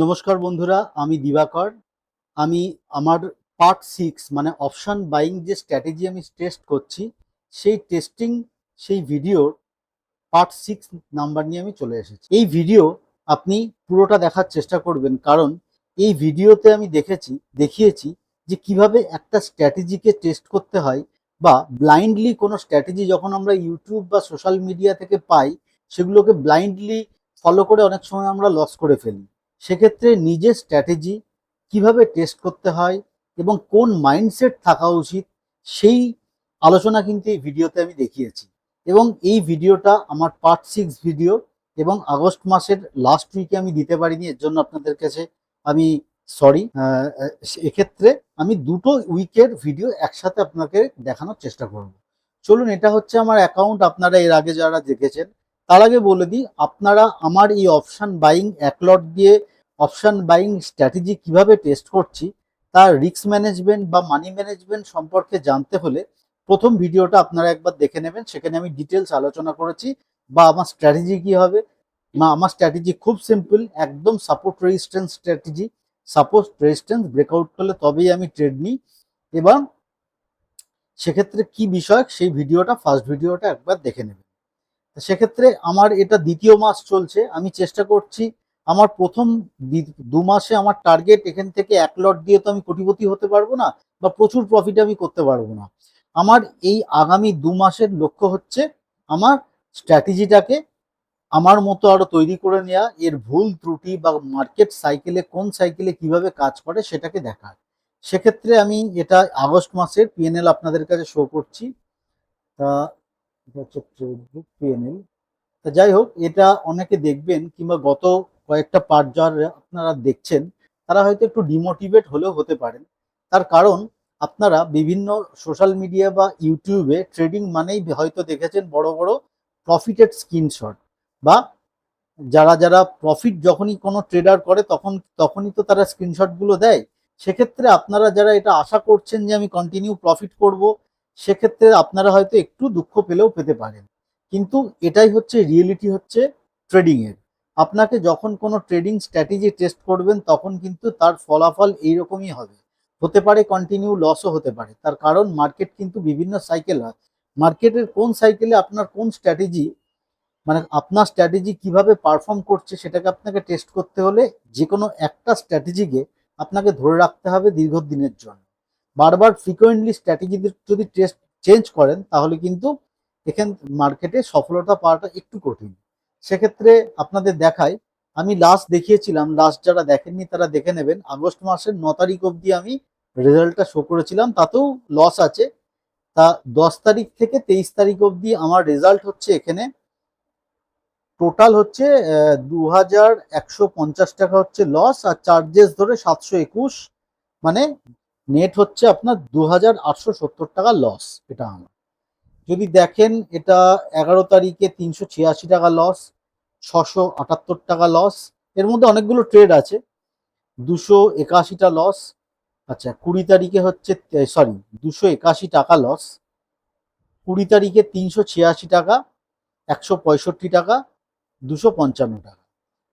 নমস্কার বন্ধুরা, আমি দিবাকর। আমি আমার পার্ট সিক্স মানে অপশান বাইং যে স্ট্র্যাটেজি আমি টেস্ট করছি, সেই টেস্টিং সেই ভিডিওর পার্ট সিক্স নাম্বার নিয়ে আমি চলে এসেছি। এই ভিডিও আপনি পুরোটা দেখার চেষ্টা করবেন, কারণ এই ভিডিওতে আমি দেখেছি, দেখিয়েছি যে কীভাবে একটা স্ট্র্যাটেজিকে টেস্ট করতে হয় বা ব্লাইন্ডলি কোনো স্ট্র্যাটেজি যখন আমরা ইউটিউব বা সোশ্যাল মিডিয়া থেকে পাই, সেগুলোকে ব্লাইন্ডলি ফলো করে অনেক সময় আমরা লস করে ফেলি। সেক্ষেত্রে নিজের স্ট্র্যাটেজি কীভাবে টেস্ট করতে হয় এবং কোন মাইন্ডসেট থাকা উচিত, সেই আলোচনা কিন্তু এই ভিডিওতে আমি দেখিয়েছি। এবং এই ভিডিওটা আমার পার্ট সিক্স ভিডিও এবং আগস্ট মাসের লাস্ট উইকে আমি দিতে পারিনি, এর জন্য আপনাদের কাছে আমি সরি এক্ষেত্রে আমি দুটো উইকের ভিডিও একসাথে আপনাকে দেখানোর চেষ্টা করব। চলুন, এটা হচ্ছে আমার অ্যাকাউন্ট আপনারা এর আগে যারা দেখেছেন, তার আগে বলে দিই, আপনারা আমার এই অপশান বাইং একলট দিয়ে অপশান বাইং স্ট্র্যাটেজি কীভাবে টেস্ট করছি, তার রিস্ক ম্যানেজমেন্ট বা মানি ম্যানেজমেন্ট সম্পর্কে জানতে হলে প্রথম ভিডিওটা আপনারা একবার দেখে নেবেন, সেখানে আমি ডিটেলস আলোচনা করেছি, বা আমার স্ট্র্যাটেজি কি হবে। না আমার স্ট্র্যাটেজি খুব সিম্পল, একদম support resistance strategy. Support resistance breakout করলে তবেই আমি ট্রেড নিই। এবং সেক্ষেত্রে কি বিষয়, সেই ভিডিওটা, ফার্স্ট ভিডিওটা একবার দেখে নেবেন। সেক্ষেত্রে আমার এটা দ্বিতীয় মাস চলছে, আমি চেষ্টা করছি আমার প্রথম দু মাসে আমার টার্গেট এখান থেকে এক লট দিয়ে তো আমি কোটিপতি হতে পারব না বা প্রচুর প্রফিট আমি করতে পারব না। আমার এই আগামী দু মাসের লক্ষ্য হচ্ছে আমার স্ট্র্যাটেজিটাকে আমার মতো আরও তৈরি করে নেওয়া এর ভুল ত্রুটি বা মার্কেট সাইকেলে কোন সাইকেলে কীভাবে কাজ করে সেটাকে দেখার। সেক্ষেত্রে আমি এটা আগস্ট মাসের পিএনএল আপনাদের কাছে শো করছি। তা পিএনএল তা যাই হোক, এটা অনেকে দেখবেন কিংবা গত কয়েকটা পার্ট যারা আপনারা দেখছেন, তারা হয়তো একটু ডিমোটিভেট হলেও হতে পারেন। তার কারণ, আপনারা বিভিন্ন সোশ্যাল মিডিয়া বা ইউটিউবে ট্রেডিং মানেই হয়তো দেখেছেন বড় বড় প্রফিটেড স্ক্রিনশট বা যারা যারা প্রফিট যখনই কোনো ট্রেডার করে তখন, তখনই তো তারা স্ক্রিনশটগুলো দেয়। সেক্ষেত্রে আপনারা যারা এটা আশা করছেন যে আমি কন্টিনিউ প্রফিট করব, সেক্ষেত্রে আপনারা হয়তো একটু দুঃখ পেলেও পেতে পারেন। কিন্তু এটাই হচ্ছে রিয়েলিটি হচ্ছে ট্রেডিংয়ের আপনাকে যখন কোনো ট্রেডিং স্ট্র্যাটেজি টেস্ট করবেন, তখন কিন্তু তার ফলাফল এইরকমই হবে। হতে পারে কন্টিনিউ লসও হতে পারে। তার কারণ মার্কেট কিন্তু বিভিন্ন সাইকেল হয়। মার্কেটের কোন সাইকেলে আপনার কোন স্ট্র্যাটেজি মানে আপনার স্ট্র্যাটেজি কীভাবে পারফর্ম করছে সেটাকে আপনাকে টেস্ট করতে হলে যে কোনো একটা স্ট্র্যাটেজিকে আপনাকে ধরে রাখতে হবে দীর্ঘদিনের জন্য। বারবার ফ্রিকোয়েন্টলি স্ট্র্যাটেজি যদি টেস্ট চেঞ্জ করেন, তাহলে কিন্তু এখান মার্কেটে সফলতা পাওয়াটা একটু কঠিন। সেক্ষেত্রে আপনাদের দেখায়, আমি লাস্ট দেখিয়েছিলাম লাস্ট যারা দেখেননি তারা দেখে নেবেন। আগস্ট মাসের ন তারিখ অবধি আমি রেজাল্টটা শো করেছিলাম, তাতেও লস আছে। তা দশ তারিখ থেকে তেইশ তারিখ অবধি আমার রেজাল্ট হচ্ছে এখানে। টোটাল হচ্ছে দু হাজার একশো পঞ্চাশ টাকা হচ্ছে লস আর চার্জেস ধরে সাতশো একুশ। মানে নেট হচ্ছে আপনার দু হাজার আটশো সত্তর টাকা লস এটা আমার। যদি দেখেন এটা এগারো তারিখে তিনশো ছিয়াশি টাকা লস ছশো আটাত্তর টাকা লস এর মধ্যে অনেকগুলো ট্রেড আছে। দুশো একাশিটা লস আচ্ছা কুড়ি তারিখে হচ্ছে সরি দুশো একাশি টাকা লস কুড়ি তারিখে তিনশো ছিয়াশি টাকা, একশো পঁয়ষট্টি টাকা, দুশো পঞ্চান্ন টাকা।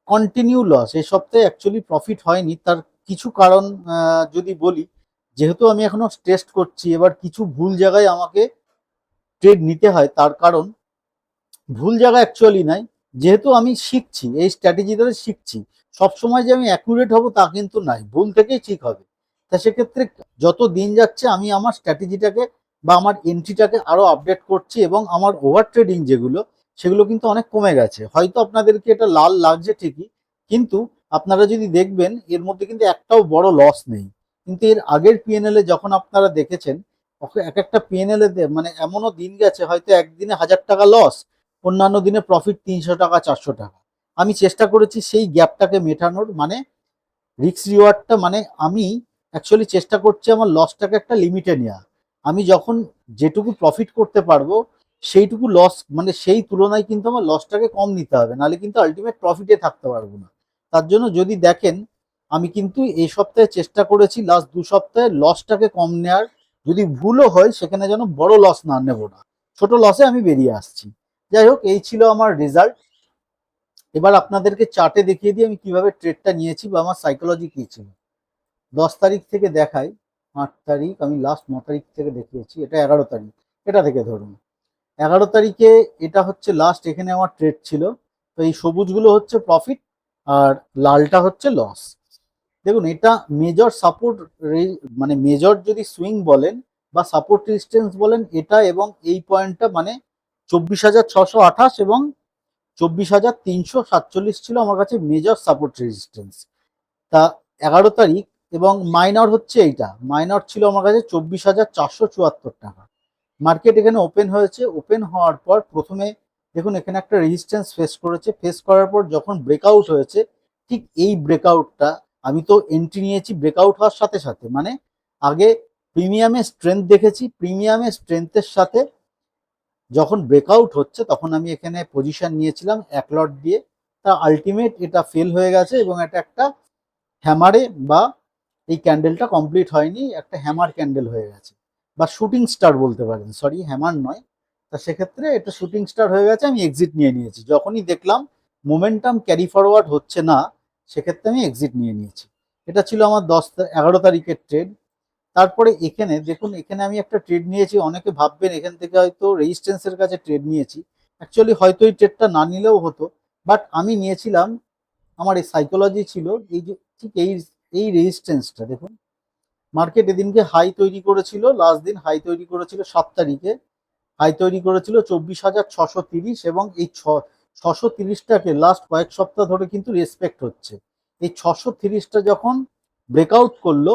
কন্টিনিউ লস এই সপ্তাহে অ্যাকচুয়ালি প্রফিট হয়নি। তার কিছু কারণ যদি বলি, যেহেতু আমি এখনও টেস্ট করছি, এবার কিছু ভুল জায়গায় আমাকে ট্রেড নিতে হয়, তার কারণ ভুল জায়গা অ্যাকচুয়ালি নাই। যেহেতু আমি শিখছি, এই স্ট্র্যাটেজিটা শিখছি, সবসময় যে আমি অ্যাকুরেট হব তা কিন্তু নাই, ভুল থেকেই ঠিক হবে। তা সেক্ষেত্রে যত দিন যাচ্ছে, আমি আমার স্ট্র্যাটেজিটাকে বা আমার এন্ট্রিটাকে আরও আপডেট করছি এবং আমার ওভার ট্রেডিং যেগুলো, সেগুলো কিন্তু অনেক কমে গেছে। হয়তো আপনাদেরকে এটা লাল লাগছে ঠিকই, কিন্তু আপনারা যদি দেখবেন, এর মধ্যে কিন্তু একটাও বড় লস নেই। কিন্তু এর আগের পিএনএল এ যখন আপনারা দেখেছেন এক একটা পিএনএল মানে এমনও দিন গেছে, হয়তো একদিনে হাজার টাকা লস অন্যান্য দিনে প্রফিট তিনশো টাকা, চারশো টাকা। আমি চেষ্টা করেছি সেই গ্যাপটাকে মেটানোর মানে রিক্স রিওয়ার্ডটা মানে আমি অ্যাকচুয়ালি চেষ্টা করছি আমার লসটাকে একটা লিমিটে নেওয়া। আমি যখন যেটুকু প্রফিট করতে পারব, সেইটুকু লস মানে সেই তুলনায় কিন্তু আমার লসটাকে কম নিতে হবে, নাহলে কিন্তু আলটিমেট প্রফিটে থাকতে পারব না। তার জন্য যদি দেখেন, আমি কিন্তু এই সপ্তাহে চেষ্টা করেছি লাস্ট দু সপ্তাহে লসটাকে কম নেওয়ার যদি ভুলও হয়, সেখানে যেন বড় লস না নেব না। ছোট লসে আমি বেরিয়ে আসছি। যাই হোক, এই ছিল আমার রেজাল্ট এবার আপনাদেরকে চার্টে দেখিয়ে দিই আমি কীভাবে ট্রেডটা নিয়েছি বা আমার সাইকোলজি কী ছিল। দশ তারিখ থেকে দেখাই, আট তারিখ, আমি লাস্ট ন তারিখ থেকে দেখিয়েছি, এটা এগারো তারিখ। এটা থেকে ধরুন। এগারো তারিখে এটা হচ্ছে লাস্ট এখানে আমার ট্রেড ছিল। তো এই সবুজগুলো হচ্ছে প্রফিট আর লালটা হচ্ছে লস দেখুন, এটা মেজর সাপোর্ট মানে মেজর যদি সুইং বলেন বা সাপোর্ট রেজিস্ট্যান্স বলেন, এটা এবং এই পয়েন্টটা মানে চব্বিশ হাজার ছশো আঠাশ এবং চব্বিশ হাজার তিনশো সাতচল্লিশ ছিল আমার কাছে মেজর সাপোর্ট রেজিস্ট্যান্স তা এগারো তারিখ এবং মাইনর হচ্ছে এইটা। মাইনর ছিল আমার কাছে চব্বিশ হাজার চারশো চুয়াত্তর টাকা। মার্কেট এখানে ওপেন হয়েছে। ওপেন হওয়ার পর প্রথমে দেখুন, এখানে একটা রেজিস্ট্যান্স ফেস করেছে। ফেস করার পর যখন ব্রেকআউট হয়েছে, ঠিক এই ব্রেকআউটটা আমি তো এন্ট্রি নিয়েছি ব্রেকআউট হওয়ার সাথে সাথে মানে আগে প্রিমিয়ামের স্ট্রেংথ দেখেছি প্রিমিয়ামের স্ট্রেংথের সাথে যখন ব্রেকআউট হচ্ছে তখন আমি এখানে পজিশন নিয়েছিলাম এক লট দিয়ে। তা আলটিমেট এটা ফেল হয়ে গেছে এবং এটা একটা হ্যামারে বা এই ক্যান্ডেলটা কমপ্লিট হয়নি, একটা হ্যামার ক্যান্ডেল হয়ে গেছে। বা শুটিং স্টার বলতে পারেন সরি হ্যামার নয়। তা সেক্ষেত্রে এটা শুটিং স্টার হয়ে গেছে, আমি এক্সিট নিয়ে নিয়েছি। যখনই দেখলাম মোমেন্টাম ক্যারি ফরওয়ার্ড হচ্ছে না সেক্ষেত্রে আমি এক্সিট নিয়ে নিয়েছি। এটা ছিল আমার দশ এগারো তারিখের ট্রেড তারপরে এখানে দেখুন, এখানে আমি একটা ট্রেড নিয়েছি। অনেকে ভাববেন এখান থেকে হয়তো রেজিস্ট্যান্সের কাছে ট্রেড নিয়েছি। অ্যাকচুয়ালি হয়তো এই ট্রেডটা না নিলেও হতো। বাট আমি নিয়েছিলাম, আমার এই সাইকোলজি ছিল এই যে, ঠিক এই এই রেজিস্ট্যান্সটা দেখুন। মার্কেট এদিনকে হাই তৈরি করেছিল লাস্ট দিন হাই তৈরি করেছিল সাত তারিখে। হাই তৈরি করেছিল চব্বিশ হাজার ছশো তিরিশ এবং এই ছ ছশো তিরিশটাকে লাস্ট কয়েক সপ্তাহ ধরে কিন্তু রেসপেক্ট হচ্ছে। এই ছশো তিরিশটা যখন ব্রেকআউট করল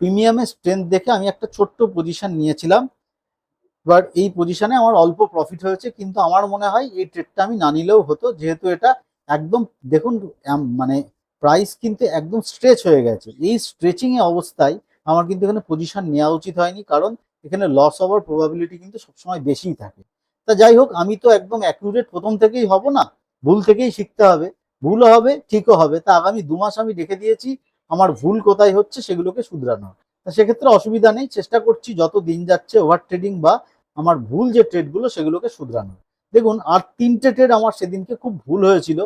প্রিমিয়ামের স্ট্রেংথ দেখে আমি একটা ছোট্ট পজিশন নিয়েছিলাম। এবার এই পজিশনে আমার অল্প প্রফিট হয়েছে, কিন্তু আমার মনে হয় এই ট্রেডটা আমি না নিলেও হতো, যেহেতু এটা একদম, দেখুন মানে প্রাইস কিন্তু একদম স্ট্রেচ হয়ে গেছে। এই স্ট্রেচিং এ অবস্থায় আমার কিন্তু এখানে পজিশন নেওয়া উচিত হয়নি, কারণ এখানে লস হওয়ার প্রবাবিলিটি কিন্তু সবসময় বেশিই থাকে। তা যাই হোক, আমি তো একদম অ্যাকুরেট প্রথম থেকেই হব না। ভুল থেকেই শিখতে হবে। ভুলও হবে, ঠিকও হবে। তা আগামী দু মাস আমি রেখে দিয়েছি। আমার ভুল কোথায় হচ্ছে সেগুলোকে শুধরানোর তা সেক্ষেত্রে অসুবিধা নেই, চেষ্টা করছি যত দিন যাচ্ছে ওভার ট্রেডিং বা আমার ভুল যে ট্রেডগুলো সেগুলোকে শুধরানোর। দেখুন, আর তিনটে ট্রেড আমার সেদিনকে খুব ভুল হয়েছিল।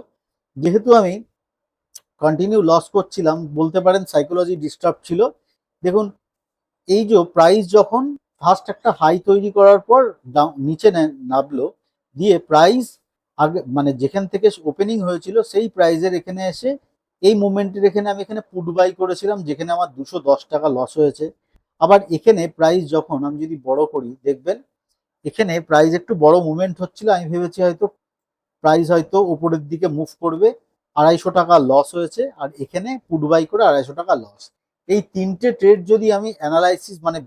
যেহেতু আমি কন্টিনিউ লস করছিলাম, বলতে পারেন সাইকোলজি ডিস্টার্ব ছিল। দেখুন, এই যে প্রাইস যখন ফার্স্ট একটা হাই তৈরি করার পর নিচে নামলো দিয়ে প্রাইস আগে মানে যেখান থেকে ওপেনিং হয়েছিল সেই প্রাইজের এখানে এসে এই মুভমেন্টের এখানে আমি এখানে পুট বাই করেছিলাম, যেখানে আমার দুশো দশ টাকা লস হয়েছে। আবার এখানে প্রাইস যখন আমি যদি বড় করি, দেখবেন এখানে প্রাইস একটু বড় মুভমেন্ট হচ্ছিল, আমি ভেবেছি হয়তো প্রাইস হয়তো উপরের দিকে মুভ করবে, আড়াইশো টাকা লস হয়েছে, আর এখানে পুট বাই করে আড়াইশো টাকা লস এই তিনটে ট্রেড যদি আমি অ্যানালাইসিস মানে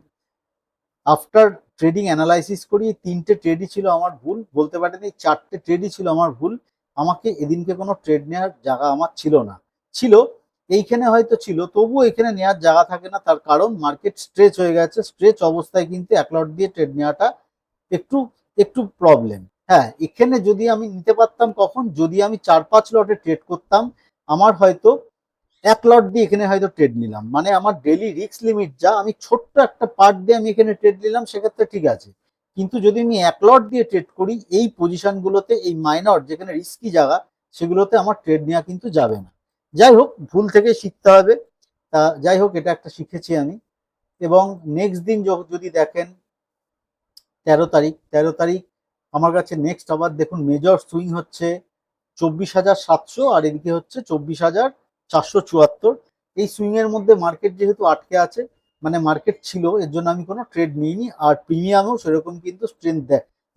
আফটার ট্রেডিং অ্যানালাইসিস করি, তিনটে ট্রেডই ছিল আমার ভুল, বলতে পারেন এই চারটে ট্রেডই ছিল আমার ভুল, আমাকে এদিনকে কোনো ট্রেড নেওয়ার জায়গা আমার ছিল না। ছিল, এইখানে হয়তো ছিল, তবুও এখানে নেওয়ার জায়গা থাকে না, তার কারণ মার্কেট স্ট্রেচ হয়ে গেছে স্ট্রেচ অবস্থায় কিন্তু এক লট দিয়ে ট্রেড নেওয়াটা একটু একটু প্রবলেম হ্যাঁ এখানে যদি আমি নিতে পারতাম কখন, যদি আমি চার পাঁচ লটে ট্রেড করতাম, আমার হয়তো এক লট দিয়ে এখানে হয়তো ট্রেড নিলাম। মানে আমার ডেলি রিস্ক লিমিট যা, আমি ছোট্ট একটা পার্ট দিয়ে আমি এখানে ট্রেড নিলাম, সেক্ষেত্রে ঠিক আছে। কিন্তু যদি আমি এক লট দিয়ে ট্রেড করি, এই পজিশনগুলোতে এই মাইনর যেখানে রিস্কি জায়গা, সেগুলোতে আমার ট্রেড নেওয়া কিন্তু যাবে না। যাই হোক, ভুল থেকে শিখতে হবে। তা যাই হোক, এটা একটা শিখেছি আমি। এবং নেক্সট দিন যদি দেখেন, তেরো তারিখ তেরো তারিখ আমার কাছে নেক্সট আবার দেখুন মেজর সুইং হচ্ছে চব্বিশ হাজার সাতশো, আর এদিকে হচ্ছে চব্বিশ হাজার চারশো চুয়াত্তর। এই সুইং এর মধ্যে মার্কেট যেহেতু আটকে আছে মানে মার্কেট ছিল, এর জন্য আমি কোনো ট্রেড নিইনি, আর প্রিমিয়ামেও সেরকম কিন্তু স্ট্রেংথ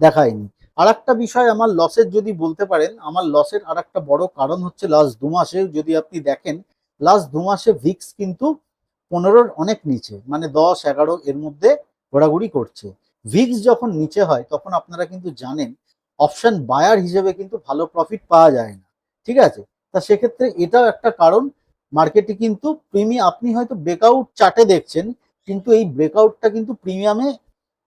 দেখায়নি। আর একটা বিষয় আমার লসের যদি বলতে পারেন, আমার লসের আর একটা বড় কারণ হচ্ছে লাস্ট দু মাসে যদি আপনি দেখেন লাস্ট দু মাসে ভিক্স কিন্তু পনেরোর অনেক নিচে মানে দশ, এগারো এর মধ্যে ঘোরাঘুরি করছে। ভিক্স যখন নিচে হয়, তখন আপনারা কিন্তু জানেন অপশন বায়ার হিসেবে কিন্তু ভালো প্রফিট পাওয়া যায় না। ঠিক আছে? তা সেক্ষেত্রে এটাও একটা কারণ মার্কেটে কিন্তু প্রিমিয়াম আপনি হয়তো ব্রেকআউট চার্টে দেখছেন, কিন্তু এই ব্রেকআউটটা কিন্তু প্রিমিয়ামে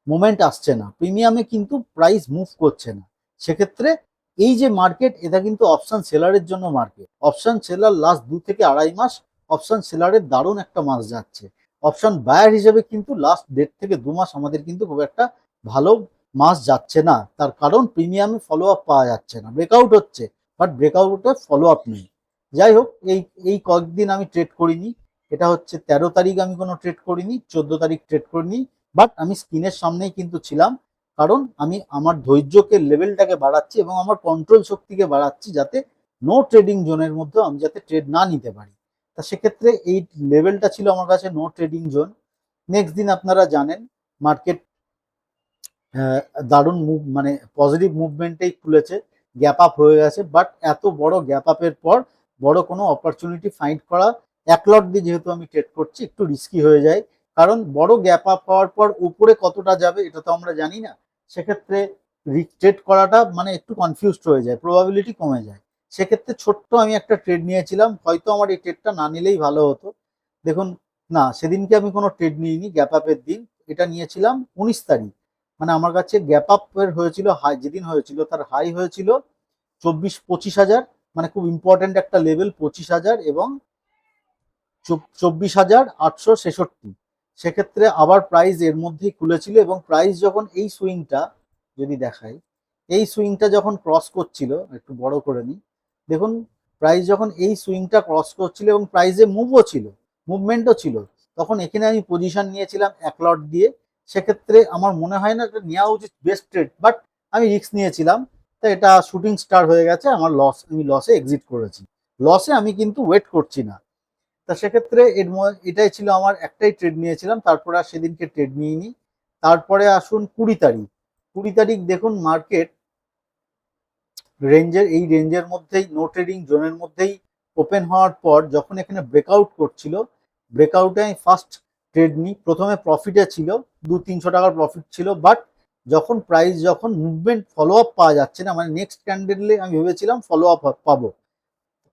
মোমেন্ট আসছে না। প্রিমিয়ামে কিন্তু প্রাইস মুভ করছে না। সেক্ষেত্রে এই যে মার্কেট এটা কিন্তু অপশান সেলারের জন্য মার্কেট অপশান সেলার লাস্ট দু থেকে আড়াই মাস অপশান সেলারের দারুণ একটা মাস যাচ্ছে। অপশান বায়ার হিসেবে কিন্তু লাস্ট দেড় থেকে দু মাস আমাদের কিন্তু খুব একটা ভালো মাস যাচ্ছে না। তার কারণ প্রিমিয়ামে ফলো আপ পাওয়া যাচ্ছে না। ব্রেকআউট হচ্ছে। বাট ব্রেকআউটে ফলো আপ নেই। যাই হোক এই এই কয়েকদিন আমি ট্রেড করিনি। এটা হচ্ছে তেরো তারিখ আমি কোনো ট্রেড করিনি, চোদ্দ তারিখ ট্রেড করিনি বাট আমি স্ক্রিনের সামনেই কিন্তু ছিলাম, কারণ আমি আমার ধৈর্যকে লেভেলটাকে বাড়াচ্ছি এবং আমার কন্ট্রোল শক্তিকে বাড়াচ্ছি যাতে নো ট্রেডিং জোনের মধ্যে আমি যাতে ট্রেড না নিতে পারি। তা সেক্ষেত্রে এই লেভেলটা ছিল আমার কাছে নো ট্রেডিং জোন নেক্সট দিন আপনারা জানেন মার্কেট দারুণ মুভ মানে পজিটিভ মুভমেন্টেই খুলেছে। গ্যাপ আপ হয়ে গেছে বাট এত বড় গ্যাপ আপের পর বড় কোনো অপরচুনিটি ফাইন্ড করা, এক লট দিয়ে যেহেতু আমি ট্রেড করছি, একটু রিস্কি হয়ে যায়। কারণ বড় গ্যাপ আপ হওয়ার পর উপরে কতটা যাবে এটা তো আমরা জানি না। সেক্ষেত্রে ট্রেড করাটা মানে একটু কনফিউজড হয়ে যায় প্রবাবিলিটি কমে যায়। সেক্ষেত্রে ছোট্ট আমি একটা ট্রেড নিয়েছিলাম, হয়তো আমার এই ট্রেডটা না নিলেই ভালো হতো। দেখুন, না, সেদিনকে আমি কোনো ট্রেড নিইনি গ্যাপ আপের দিন, এটা নিয়েছিলাম উনিশ তারিখ। মানে আমার কাছে গ্যাপ আপের হয়েছিল হাই যেদিন হয়েছিল, তার হাই হয়েছিল চব্বিশ পঁচিশ হাজার মানে খুব ইম্পর্ট্যান্ট একটা লেভেল পঁচিশ হাজার এবং চব্বিশ হাজার আটশো ছেষট্টি। সেক্ষেত্রে আবার প্রাইস এর মধ্যেই খুলেছিল এবং প্রাইস যখন এই সুইংটা যদি দেখাই, এই সুইংটা যখন ক্রস করছিল, একটু বড় করে নিই, দেখুন প্রাইস যখন এই সুইংটা ক্রস করছিল এবং প্রাইসে মুভও ছিল মুভমেন্টও ছিল, তখন এখানে আমি পজিশন নিয়েছিলাম এক লট দিয়ে সেক্ষেত্রে আমার মনে হয় না এটা নেওয়া উচিত বেস্ট ট্রেড বাট আমি রিস্ক নিয়েছিলাম তো এটা শুটিং স্টার হয়ে গেছে, আমার লস আমি লসে এক্সিট করেছি। লসে আমি কিন্তু ওয়েট করছি না। তা সেক্ষেত্রে এর এটাই ছিল আমার একটাই ট্রেড নিয়েছিলাম, তারপরে আর সেদিনকে ট্রেড নিইনি। তারপরে আসুন কুড়ি তারিখ। কুড়ি তারিখ দেখুন মার্কেট রেঞ্জের এই রেঞ্জের মধ্যেই নো ট্রেডিং জোনের মধ্যেই ওপেন হওয়ার পর যখন এখানে ব্রেকআউট করছিল ব্রেকআউটে আমি ফার্স্ট ট্রেড নিই। প্রথমে প্রফিটে ছিল, দু তিনশো টাকার প্রফিট ছিল বাট যখন প্রাইস যখন মুভমেন্ট ফলো আপ পাওয়া যাচ্ছে না মানে নেক্সট ক্যান্ডেলে আমি ভেবেছিলাম ফলো আপ পাবো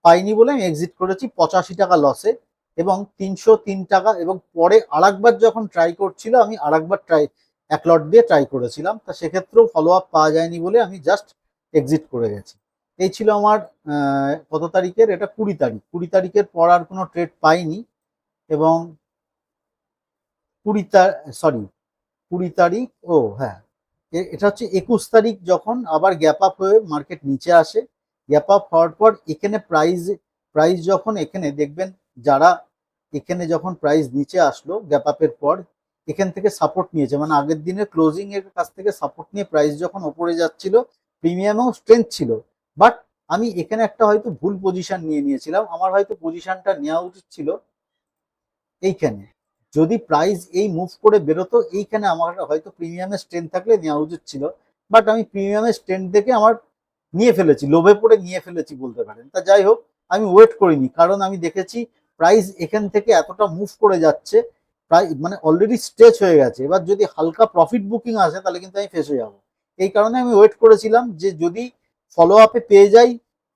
পাইনি বলে আমি এক্সিট করেছি পঁচাশি টাকা লসে এবং তিনশো তিন টাকা এবং পরে আরেকবার যখন ট্রাই করছিল, আমি আরেকবার ট্রাই এক লট দিয়ে ট্রাই করেছিলাম। তা সেক্ষেত্রেও ফলো আপ পাওয়া যায়নি বলে আমি জাস্ট এক্সিট করে গেছি। এই ছিল আমার কত তারিখের? এটা কুড়ি তারিখ। কুড়ি তারিখের পর আর কোনো ট্রেড পাইনি এবং কুড়ি সরি কুড়ি তারিখ, ও হ্যাঁ। এটা হচ্ছে একুশ তারিখ যখন আবার গ্যাপ আপ হয়ে মার্কেট নিচে আসে। গ্যাপ আপ হওয়ার পর এখানে প্রাইস প্রাইস যখন এখানে দেখবেন যারা এখানে যখন প্রাইস নিচে আসলো গ্যাপ আপের পর, এখান থেকে সাপোর্ট নিয়েছে। মানে আগের দিনের ক্লোজিং এর কাছ থেকে সাপোর্ট নিয়ে প্রাইস যখন ওপরে যাচ্ছিল প্রিমিয়ামেও স্ট্রেংথ ছিল। বাট আমি এখানে একটা হয়তো ভুল পজিশন নিয়ে নিয়েছিলাম। আমার হয়তো পজিশনটা নেওয়া উচিত ছিল এইখানে। যদি প্রাইস এই মুভ করে বেরোতো, এইখানে আমার হয়তো প্রিমিয়ামের স্ট্রেন্থ থাকলে নেওয়া উচিত ছিল। বাট আমি প্রিমিয়ামের স্ট্রেন্থ দেখে আমার নিয়ে ফেলেছি, লোভে পড়ে নিয়ে ফেলেছি বলতে পারেন। তা যাই হোক, আমি ওয়েট করিনি, কারণ আমি দেখেছি প্রাইস এখান থেকে এতটা মুভ করে যাচ্ছে, প্রায় মানে অলরেডি স্ট্রেচ হয়ে গেছে। এবার যদি হালকা প্রফিট বুকিং আসে, তাহলে কিন্তু আমি ফেসে যাব। এই কারণে আমি ওয়েট করেছিলাম যে যদি ফলো আপে পেয়ে যাই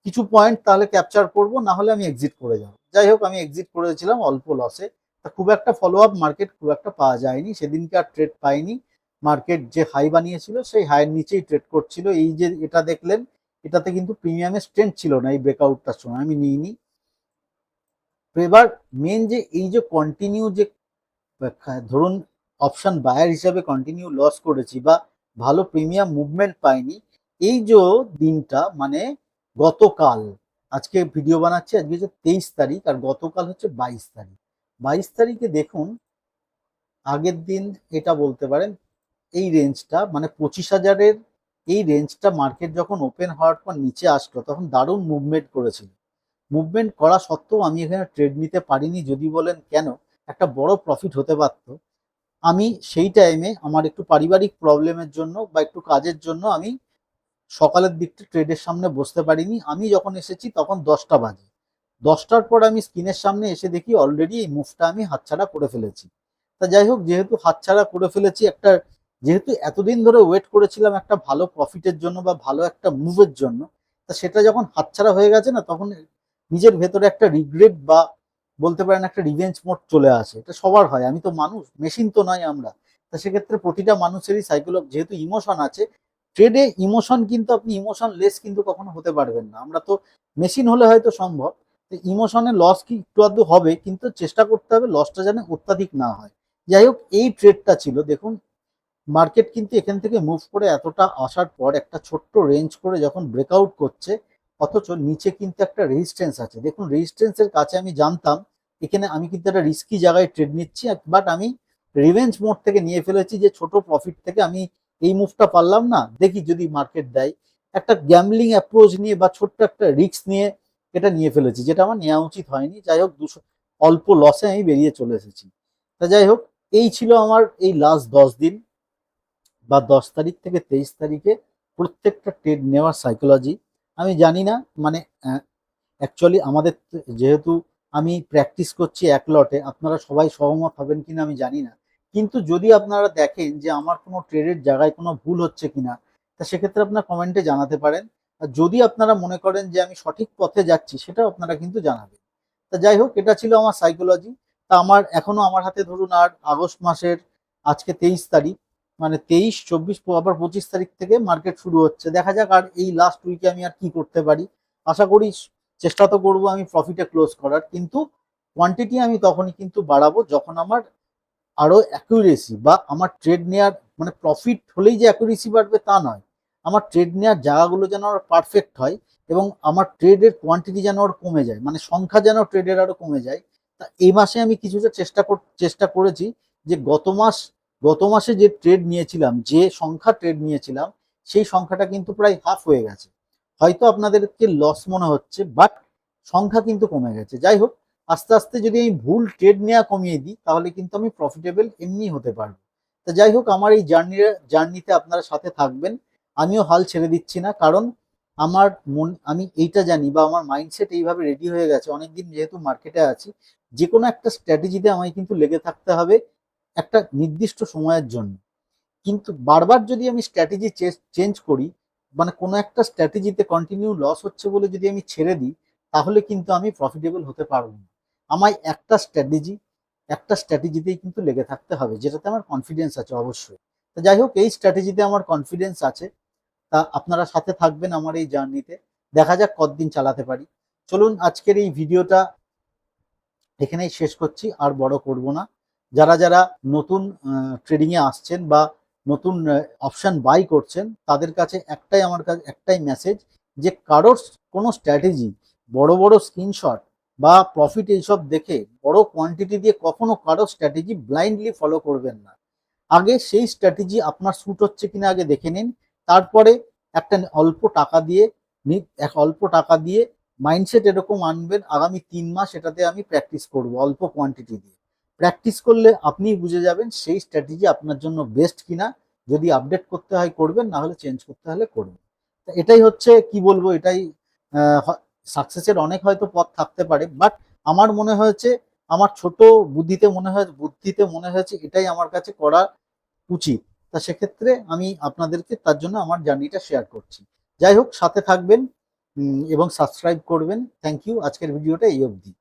কিছু পয়েন্ট তাহলে ক্যাপচার করব, না হলে আমি এক্সিট করে যাব। যাই হোক, আমি এক্সিট করেছিলাম অল্প লসে তা খুব একটা ফলো আপ মার্কেট খুব একটা পাওয়া যায়নি। সেদিনকে আর ট্রেড পাইনি। মার্কেট যে হাই বানিয়েছিল, সেই হাইয়ের নিচেই ট্রেড করছিল। এই যে এটা দেখলেন, এটাতে কিন্তু প্রিমিয়ামের স্ট্রেন্থ ছিল না এই ব্রেকআউটটার সময়। আমি নিইনি। এবার মেন যে এই যে কন্টিনিউ যে, ধরুন অপশন বায়ার হিসাবে কন্টিনিউ লস করেছি বা ভালো প্রিমিয়াম মুভমেন্ট পাইনি, এই যে দিনটা মানে গতকাল, আজকে ভিডিও বানাচ্ছি, আজকে হচ্ছে তেইশ তারিখ আর গতকাল হচ্ছে বাইশ তারিখ। বাইশ তারিখে দেখুন, আগের দিন এটা বলতে পারেন, এই রেঞ্জটা মানে পঁচিশ হাজারের এই রেঞ্জটা মার্কেট যখন ওপেন হওয়ার পর নিচে আসলো, তখন দারুণ মুভমেন্ট করেছিল। মুভমেন্ট করা সত্ত্বেও আমি এখানে ট্রেড নিতে পারিনি, যদি বলেন কেন? একটা বড় প্রফিট হতে পারতো। আমি সেই টাইমে আমার একটু পারিবারিক প্রবলেমের জন্য বা একটু কাজের জন্য আমি সকালের দিকটা ট্রেডের সামনে বসতে পারিনি। আমি যখন এসেছি তখন দশটা বাজে। দশটার পর আমি স্ক্রিনের সামনে এসে দেখি অলরেডি এই মুভটা আমি হাতছাড়া করে ফেলেছি। তা যাই হোক, যেহেতু হাতছাড়া করে ফেলেছি, একটা যেহেতু এতদিন ধরে ওয়েট করেছিলাম একটা ভালো প্রফিটের জন্য বা ভালো একটা মুভের জন্য, তা সেটা যখন হাতছাড়া হয়ে গেছে না, তখন নিজের ভেতরে একটা রিগ্রেট বা বলতে পারেন একটা রিভেঞ্জ মোড চলে আসে। এটা সবার হয়, আমি তো মানুষ মেশিন তো নয় আমরা। তা সেক্ষেত্রে প্রতিটা মানুষেরই সাইকোলগ যেহেতু ইমোশন আছে ট্রেডে ইমোশন কিন্তু আপনি ইমোশন লেস কিন্তু কখনো হতে পারবেন না। আমরা তো মেশিন হলে হয়তো সম্ভব ইমোশনে লস কি একটু আধটু হবে, কিন্তু চেষ্টা করতে হবে লসটা যেন অত্যাধিক না হয়। যাই হোক, এই ট্রেডটা ছিল। দেখুন মার্কেট কিন্তু এখান থেকে মুভ করে এতটা আসার পর একটা ছোট্ট রেঞ্জ করে যখন ব্রেকআউট করছে, অথচ নিচে কিন্তু একটা রেজিস্ট্যান্স আছে। দেখুন রেজিস্ট্যান্সের কাছে আমি জানতাম, এখানে আমি কিন্তু একটা রিস্কি জায়গায় ট্রেড নিচ্ছি বাট আমি রিভেঞ্জ মোড থেকে নিয়ে ফেলেছি যে ছোট প্রফিট থেকে আমি এই মুভটা পারলাম না। দেখি যদি মার্কেট দেয়। একটা গ্যামলিং অ্যাপ্রোচ নিয়ে বা ছোট্ট একটা রিস্ক নিয়ে এটা নিয়ে ফেলেছি, যেটা আমার নেওয়া উচিত হয়নি। যাই হোক, দুশো, অল্প লসে আমি বেরিয়ে চলে এসেছি। তা যাই হোক, এই ছিল আমার এই লাস্ট দশ দিন বা দশ তারিখ থেকে তেইশ তারিখে প্রত্যেকটা ট্রেড নেওয়ার সাইকোলজি আমি জানি না মানে অ্যাকচুয়ালি আমাদের যেহেতু আমি প্র্যাকটিস করছি এক লটে আপনারা সবাই সহমত হবেন কিনা আমি জানি না। কিন্তু যদি আপনারা দেখেন যে আমার কোনো ট্রেডের জায়গায় কোনো ভুল হচ্ছে কিনা, তা সেক্ষেত্রে আপনারা কমেন্টে জানাতে পারেন। যদি আপনারা মনে করেন যে আমি সঠিক পথে যাচ্ছি, সেটাও আপনারা কিন্তু জানাবেন। তা যাই হোক, এটা ছিল আমার সাইকোলজি তা আমার এখনও আমার হাতে ধরুন আর আগস্ট মাসের আজকে তেইশ তারিখ মানে তেইশ, চব্বিশ, আবার পঁচিশ তারিখ থেকে মার্কেট শুরু হচ্ছে। দেখা যাক আর এই লাস্ট উইকে আমি আর কি করতে পারি। আশা করি চেষ্টা তো করব আমি প্রফিটে ক্লোজ করার, কিন্তু কোয়ান্টিটি আমি তখনই কিন্তু বাড়াবো যখন আমার আরও অ্যাকুরেসি বা আমার ট্রেড নেওয়ার মানে প্রফিট হলেই যে অ্যাকুরেসি বাড়বে তা নয়। আমার ট্রেড নেওয়ার জায়গাগুলো যেন আর পারফেক্ট হয় এবং আমার ট্রেডের কোয়ান্টিটি যেন আর কমে যায় মানে সংখ্যা যেন ট্রেডের আরও কমে যায়। তা এই মাসে আমি কিছুটা চেষ্টা চেষ্টা করেছি যে গত মাস, গত মাসে যে ট্রেড নিয়েছিলাম, যে সংখ্যা ট্রেড নিয়েছিলাম, সেই সংখ্যাটা কিন্তু প্রায় হাফ হয়ে গেছে। হয়তো আপনাদেরকে লস মনে হচ্ছে বাট সংখ্যা কিন্তু কমে গেছে। যাই হোক, আস্তে আস্তে যদি আমি ভুল ট্রেড নেওয়া কমিয়ে দিই, তাহলে কিন্তু আমি প্রফিটেবল এমনি হতে পারব। তা যাই হোক, আমার এই জার্নি জার্নিতে আপনারা সাথে থাকবেন। আমিও হাল ছেড়ে দিচ্ছি না, কারণ আমার মন, আমি এইটা জানি বা আমার মাইন্ডসেট এইভাবে রেডি হয়ে গেছে। অনেকদিন যেহেতু মার্কেটে আছি যে কোনো একটা স্ট্র্যাটেজিতে আমায় কিন্তু লেগে থাকতে হবে একটা নির্দিষ্ট সময়ের জন্য। কিন্তু বারবার যদি আমি স্ট্র্যাটেজি চেঞ্জ করি মানে কোনো একটা স্ট্র্যাটেজিতে কন্টিনিউ লস হচ্ছে বলে যদি আমি ছেড়ে দিই, তাহলে কিন্তু আমি প্রফিটেবল হতে পারব না। আমায় একটা স্ট্র্যাটেজি একটা স্ট্র্যাটেজিতেই কিন্তু লেগে থাকতে হবে, যেটাতে আমার কনফিডেন্স আছে অবশ্যই। তো যাই হোক, এই স্ট্র্যাটেজিতে আমার কনফিডেন্স আছে। তা আপনারা সাথে থাকবেন আমার এই জার্নিতে। দেখা যাক কতদিন চালাতে পারি। চলুন আজকের এই ভিডিওটা এখানেই শেষ করছি, আর বড় করব না। যারা যারা নতুন ট্রেডিংয়ে আসছেন বা নতুন অপশন বাই করছেন, তাদের কাছে একটাই আমার কাছে, একটাই মেসেজ যে কারোর কোনো স্ট্র্যাটেজি বড় বড় স্ক্রিনশট বা প্রফিট এইসব দেখে বড় কোয়ান্টিটি দিয়ে কখনো কারও স্ট্র্যাটেজি ব্লাইন্ডলি ফলো করবেন না। আগে সেই স্ট্র্যাটেজি আপনার শ্যুট হচ্ছে কিনা আগে দেখে নিন। তারপরে একটা অল্প টাকা দিয়ে এক অল্প টাকা দিয়ে মাইন্ডসেট এরকম আনবেন, আগামী তিন মাস এটাতে আমি প্র্যাকটিস করব অল্প কোয়ান্টিটি দিয়ে। প্র্যাকটিস করলে আপনিই বুঝে যাবেন সেই স্ট্র্যাটেজি আপনার জন্য বেস্ট কিনা। যদি আপডেট করতে হয় করবেন, না হলে চেঞ্জ করতে হলে করবেন। এটাই হচ্ছে কি বলব, এটাই সাকসেসের অনেক হয়তো পথ থাকতে পারে বাট আমার মনে হয়েছে, আমার ছোট বুদ্ধিতে মনে হয়, বুদ্ধিতে মনে হয়েছে, এটাই আমার কাছে করা উচিত। তা সেক্ষেত্রে আমি আপনাদেরকে তার জন্য আমার জার্নিটা শেয়ার করছি। যাই হোক, সাথে থাকবেন এবং সাবস্ক্রাইব করবেন। থ্যাংক ইউ আজকের ভিডিওটা এই অবধি।